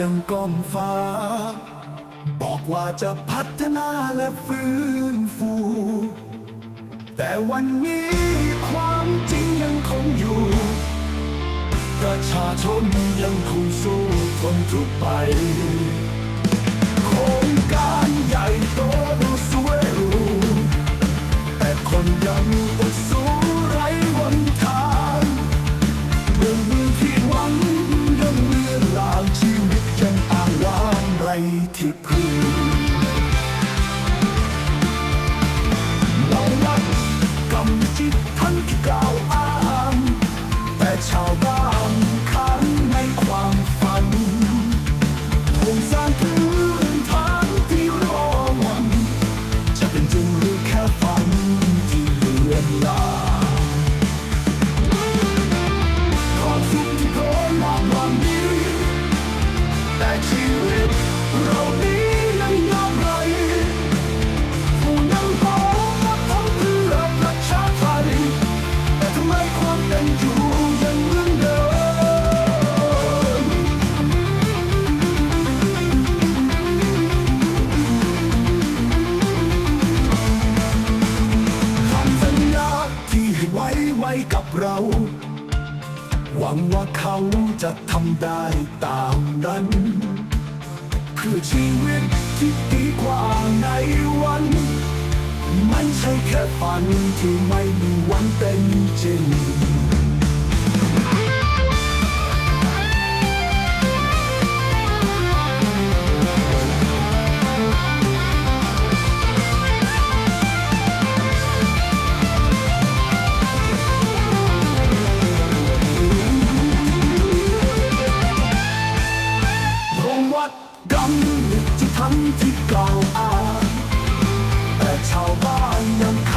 ดังก้องฟ้า บอกว่าจะพัฒนาและฟื้นฟู แต่วันนี้ความจริงยังคงอยู่ ประชาชนยังคงสู้ทนทุกไป ที่พึ่ง ไว้กับเรา หวังว่าเขาจะทำได้ตามนั้น คือชีวิตที่ดีกว่าในวัน มันใช่แค่ฝันที่ไม่มีวันเป็นจริง ที่ทำที่เก่าอ้างแต่ชาวบ้านนำ